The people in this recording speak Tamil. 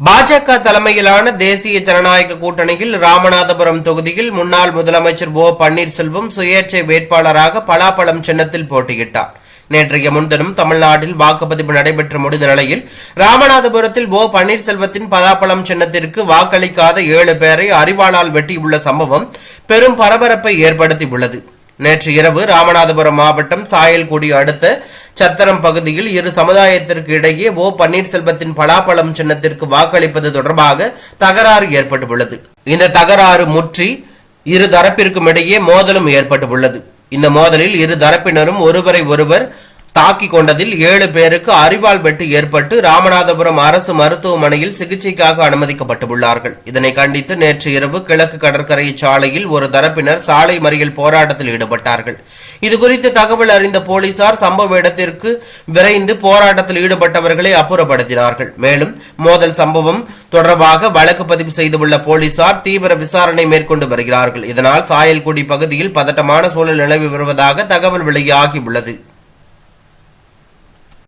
பாஜக தலைமையிலான தேசிய ஜனநாயக கூட்டணியில் ராமநாதபுரம் தொகுதியில் முன்னாள் முதலமைச்சர் ஓ பன்னீர்செல்வம் சுயேட்சை வேட்பாளராக பலாப்பழம் சின்னத்தில் போட்டியிட்டார். நேற்றைய முன்தினம் தமிழ்நாட்டில் வாக்குப்பதிவு நடைபெற்று முடிந்த நிலையில் ராமநாதபுரத்தில் ஓ பன்னீர்செல்வத்தின் பலாப்பழம் சின்னத்திற்கு வாக்களிக்காத ஏழு பேரை அறிவாளால் வெட்டியுள்ள சம்பவம் பெரும் பரபரப்பை ஏற்படுத்தியுள்ளது. நேற்று இரவு ராமநாதபுரம் மாவட்டம் சாயல்குடி அடுத்த சத்திரம் பகுதியில் இரு சமுதாயத்திற்கு இடையே ஓ பன்னீர்செல்வத்தின் பலாப்பழம் சின்னத்திற்கு வாக்களிப்பது தொடர்பாக தகராறு ஏற்பட்டுள்ளது. இந்த தகராறு முற்றி இரு தரப்பிற்கும் இடையே மோதலும் ஏற்பட்டுள்ளது. இந்த மோதலில் இரு தரப்பினரும் ஒருவரை ஒருவர் தாக்கிக் கொண்டதில் ஏழு பேருக்கு அறிவால் வெட்டு ஏற்பட்டு ராமநாதபுரம் அரசு மருத்துவமனையில் சிகிச்சைக்காக அனுமதிக்கப்பட்டுள்ளார்கள். இதனை கண்டித்து நேற்று இரவு கிழக்கு கடற்கரை சாலையில் ஒரு தரப்பினர் சாலை மறியல் போராட்டத்தில் ஈடுபட்டார்கள். இதுகுறித்து தகவல் அறிந்த போலீசார் சம்பவ இடத்திற்கு விரைந்து போராட்டத்தில் ஈடுபட்டவர்களை அப்புறப்படுத்தினார்கள். மேலும் மோதல் சம்பவம் தொடர்பாக வழக்கு பதிவு செய்துள்ள போலீசார் தீவிர விசாரணை மேற்கொண்டு வருகிறார்கள். இதனால் சாயல்குடி பகுதியில் பதட்டமான சூழல் நிலவி வருவதாக தகவல் வெளியாகியுள்ளது.